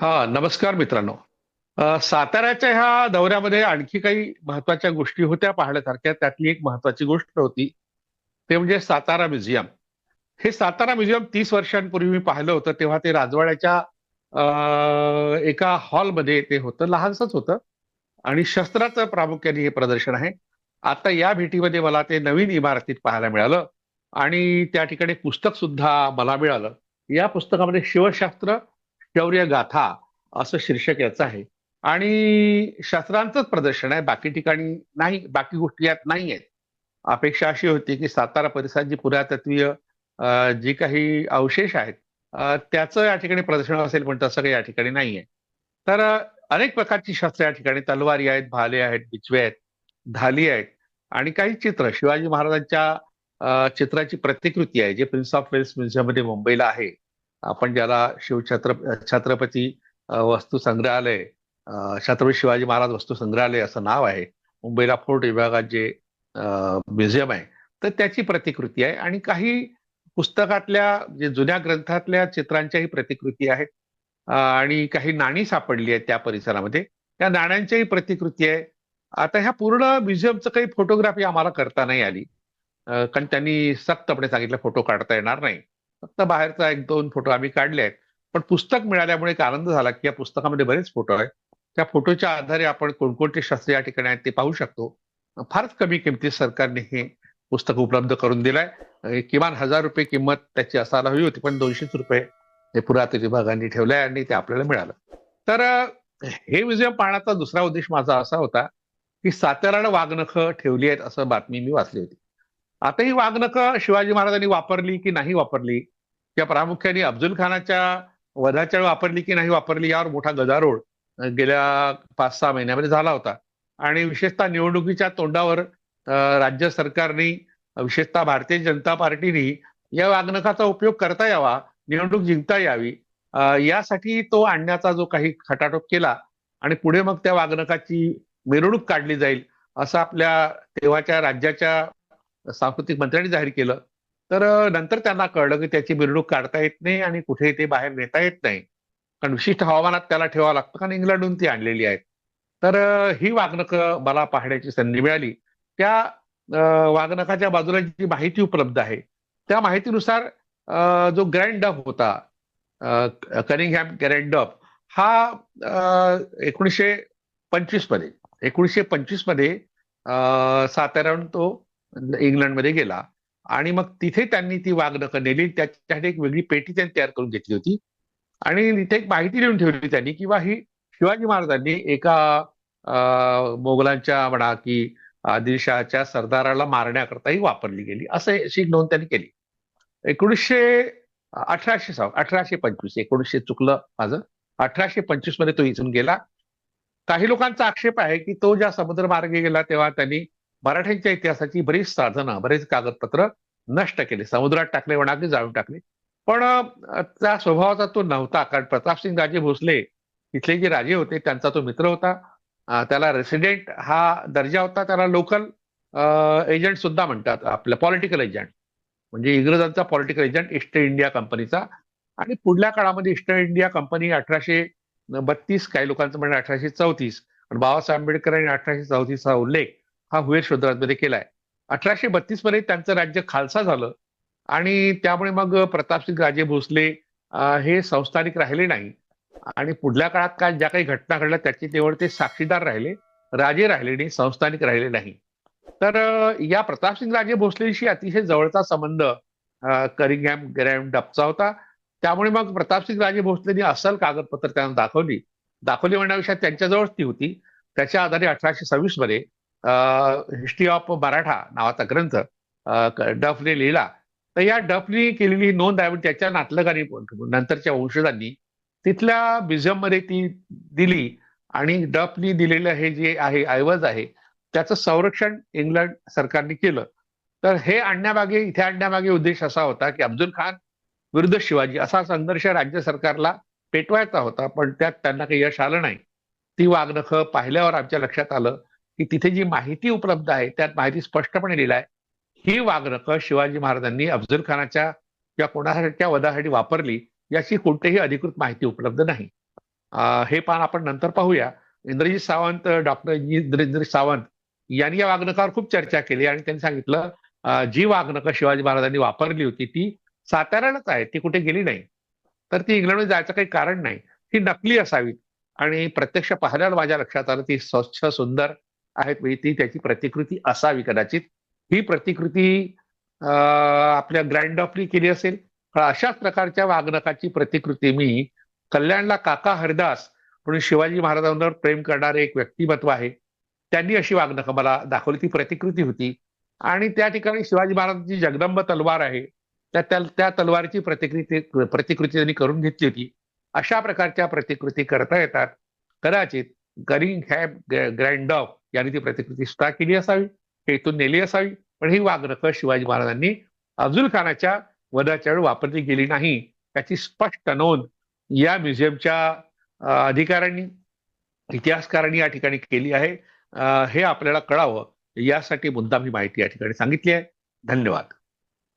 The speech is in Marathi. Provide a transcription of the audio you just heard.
हा नमस्कार मित्रांनो. साताऱ्याच्या ह्या दौऱ्यामध्ये आणखी काही महत्त्वाच्या गोष्टी होत्या पाहण्यासारख्या. त्यातली एक महत्वाची गोष्ट होती ते म्हणजे सातारा म्युझियम. हे सातारा म्युझियम तीस वर्षांपूर्वी मी पाहिलं होतं तेव्हा ते राजवाड्याच्या अ, एका हॉलमध्ये ते होतं लहानसंच होतं. आणि शस्त्राचं प्रामुख्याने हे प्रदर्शन आहे. आता या भेटीमध्ये मला ते नवीन इमारतीत पाहायला मिळालं आणि त्या ठिकाणी पुस्तक सुद्धा मला मिळालं. या पुस्तकामध्ये शिवशास्त्र शौर्य गाथा असं शीर्षक याचं आहे. आणि शस्त्रांचंच प्रदर्शन आहे. बाकी ठिकाणी नाही बाकी गोष्टी यात नाही आहेत. अपेक्षा अशी होती की सातारा परिसरात जी पुरातत्वीय जी काही अवशेष आहेत त्याचं या ठिकाणी प्रदर्शन असेल पण तसं काही या ठिकाणी नाहीये तर अनेक प्रकारची शस्त्रे या ठिकाणी तलवारी आहेत भाले आहेत बिचवे आहेत धाली आहेत आणि काही चित्र. शिवाजी महाराजांच्या चित्राची प्रतिकृती आहे जे प्रिन्स ऑफ वेल्स म्युझियममध्ये मुंबईला आहे. आपण ज्याला शिवछत्र छत्रपती वस्तू संग्रहालय छत्रपती शिवाजी महाराज वस्तू संग्रहालय असं नाव आहे. मुंबईला फोर्ट विभागात जे म्युझियम आहे तर त्याची प्रतिकृती आहे. आणि काही पुस्तकातल्या जे जुन्या ग्रंथातल्या चित्रांच्याही प्रतिकृती आहेत. आणि काही नाणी सापडली आहेत त्या परिसरामध्ये. त्या नाण्यांच्याही प्रतिकृती आहे. आता ह्या पूर्ण म्युझियमचं काही फोटोग्राफी आम्हाला करता नाही आली. कारण त्यांनी सक्तपणे सांगितलं फोटो काढता येणार नाही. फक्त बाहेरचा एक दोन फोटो आम्ही काढले आहेत. पण पुस्तक मिळाल्यामुळे एक आनंद झाला की या पुस्तकामध्ये बरेच फोटो आहेत. त्या फोटोच्या आधारे आपण कोणकोणते शास्त्र या ठिकाणी आहेत ते पाहू शकतो. फारच कमी किमतीत सरकारने हे पुस्तक उपलब्ध करून दिलंय. किमान हजार रुपये किंमत त्याची असायला हवी होती पण दोनशेच रुपये हे पुरातत्व विभागाने ठेवलंय आणि ते आपल्याला मिळालं. तर हे म्युझियम पाहण्याचा दुसरा उद्देश माझा असा होता की साताऱ्याला वाघनखं ठेवली आहेत असं बातमी मी वाचली होती. आता ही वागणकं शिवाजी महाराजांनी वापरली की नाही वापरली? किंवा प्रामुख्याने अफजल खानाच्या वधाच्या वेळी वापरली की नाही वापरली यावर मोठा गदारोळ गेल्या पाच सहा महिन्यामध्ये झाला होता. आणि विशेषतः निवडणुकीच्या तोंडावर राज्य सरकारने विशेषतः भारतीय जनता पार्टीने या वागणकाचा उपयोग करता यावा निवडणूक जिंकता यावी यासाठी तो आणण्याचा जो काही खटाटोप केला आणि पुढे मग त्या वागणकाची मिरवणूक काढली जाईल असं आपल्या तेव्हाच्या राज्याच्या सांस्कृतिक मंत्र्यांनी जाहीर केलं. तर नंतर त्यांना कळलं की त्याची मिरवणूक काढता येत नाही आणि कुठे ते बाहेर नेता येत नाही. कारण विशिष्ट हवामानात त्याला ठेवावं लागतं कारण इंग्लंडहून ती आणलेली आहेत. तर ही वागणकं मला पाहण्याची संधी मिळाली. त्या वागणकाच्या बाजूला जी माहिती उपलब्ध आहे त्या माहितीनुसार जो ग्रँड डफ होता कनिंग कनिंगहॅम ग्रँड डफ हा एकोणीसशे पंचवीसमध्ये एकोणीसशे पंचवीसमध्ये साताऱ्याहून तो इंग्लंडमध्ये गेला. आणि मग तिथे त्यांनी ती वागणकं नेली. त्याच्यासाठी एक वेगळी पेटी त्यांनी तयार करून घेतली होती. आणि तिथे एक माहिती लिहून ठेवली त्यांनी किंवा ही शिवाजी महाराजांनी एका अ, मोगलांच्या म्हणा की आदिलशहाच्या सरदाराला मारण्याकरताही वापरली गेली. असं अशी नोंद त्यांनी केली. एकोणीसशे अठराशे सहा अठराशे पंचवीस एकोणीसशे चुकलं माझं. अठराशे पंचवीसमध्ये तो इथून गेला. काही लोकांचा आक्षेप आहे की तो ज्या समुद्र मार्गे गेला तेव्हा त्यांनी मराठ्यांच्या इतिहासाची बरीच साधनं बरेच कागदपत्र नष्ट केले. समुद्रात टाकले म्हणा जाळून टाकले. पण त्या स्वभावाचा तो नव्हता. कारण प्रतापसिंग राजे भोसले तिथले जे राजे होते त्यांचा तो मित्र होता. त्याला रेसिडेंट हा दर्जा होता. त्याला लोकल एजंट सुद्धा म्हणतात. आपलं पॉलिटिकल एजंट म्हणजे इंग्रजांचा पॉलिटिकल एजंट ईस्ट इंडिया कंपनीचा आणि पुढल्या काळामध्ये ईस्ट इंडिया कंपनी अठराशे बत्तीस काही लोकांचं म्हणणं अठराशे चौतीस. पण बाबासाहेब आंबेडकर यांनी अठराशे चौतीसचा उल्लेख हा हुएर शोधराजमध्ये केलाय. अठराशे बत्तीसमध्ये त्यांचं राज्य खालसा झालं. आणि त्यामुळे मग प्रतापसिंग राजे भोसले हे संस्थानिक राहिले नाही. आणि पुढल्या काळात काय ज्या काही घटना घडल्या त्याची तेवढ ते साक्षीदार राहिले राजे राहिले नाही संस्थानिक राहिले नाही. तर या प्रतापसिंग राजे भोसलेशी अतिशय जवळचा संबंध करिंगॅम ग्रॅम डबचा होता. त्यामुळे मग प्रतापसिंग राजे भोसलेनी असल कागदपत्र त्यांना दाखवली. दाखवली म्हणण्यापेक्षा त्यांच्याजवळच ती होती. त्याच्या आधारे अठराशे सव्वीसमध्ये हिस्ट्री ऑफ मराठा नावाचा ग्रंथ डफने लिहिला. तर या डफने केलेली नोंद आहे त्याच्या नातलगांनी नंतरच्या वंशजांनी तिथल्या म्युझियममध्ये ती दिली आणि डफनी दिलेलं हे जे आहे ऐवज आहे त्याचं संरक्षण इंग्लंड सरकारने केलं. तर हे आणण्यामागे इथे आणण्यामागे उद्देश असा होता की अब्दुल खान विरुद्ध शिवाजी असा संघर्ष राज्य सरकारला पेटवायचा होता पण त्यात त्यांना काही यश आलं नाही. ती वागणखं पाहिल्यावर आमच्या लक्षात आलं की तिथे जी माहिती उपलब्ध आहे त्यात माहिती स्पष्टपणे लिहिलाय ही वागणकं शिवाजी महाराजांनी अफजल खानाच्या किंवा कोणासाठीच्या वधासाठी वापरली याची कोणतीही अधिकृत माहिती उपलब्ध नाही. हे पान आपण नंतर पाहूया. इंद्रजीत सावंत डॉक्टर इंद्रजित सावंत यांनी या वाघनकावर खूप चर्चा केली आणि त्यांनी सांगितलं जी वागणुकं शिवाजी महाराजांनी वापरली होती ती साताऱ्यालाच आहे ती कुठे गेली नाही. तर ती इंग्लंडमध्ये जायचं काही कारण नाही. ती नकली असावी. आणि प्रत्यक्ष पाहिल्यावर माझ्या लक्षात आलं ती स्वच्छ सुंदर आहेत म्हणजे ती त्याची प्रतिकृती असावी कदाचित. ही प्रतिकृती आपल्या ग्रँड ऑफनी केली असेल. अशाच प्रकारच्या वागणकाची प्रतिकृती मी कल्याणला काका हरदास म्हणून शिवाजी महाराजांवर प्रेम करणारे एक व्यक्तिमत्व आहे. त्यांनी अशी वागणक मला दाखवली. ती प्रतिकृती होती. आणि त्या ठिकाणी शिवाजी महाराजांची जगदंब तलवार आहे. त्या त्या तलवारीची प्रतिकृती प्रतिकृती त्यांनी करून घेतली होती. अशा प्रकारच्या प्रतिकृती करता येतात. कदाचित गरिंग हॅब ग्रँडॉफ यांनी ती प्रतिकृती सुद्धा केली असावी हेतून नेली असावी. पण ही वागणकं शिवाजी महाराजांनी अब्दुल खानाच्या वधाच्या वेळी वापरली गेली नाही त्याची स्पष्ट नोंद या म्युझियमच्या अधिकाऱ्यांनी इतिहासकारांनी या ठिकाणी केली आहे. हे आपल्याला कळावं यासाठी मुद्दाम ही माहिती या ठिकाणी सांगितली आहे. धन्यवाद.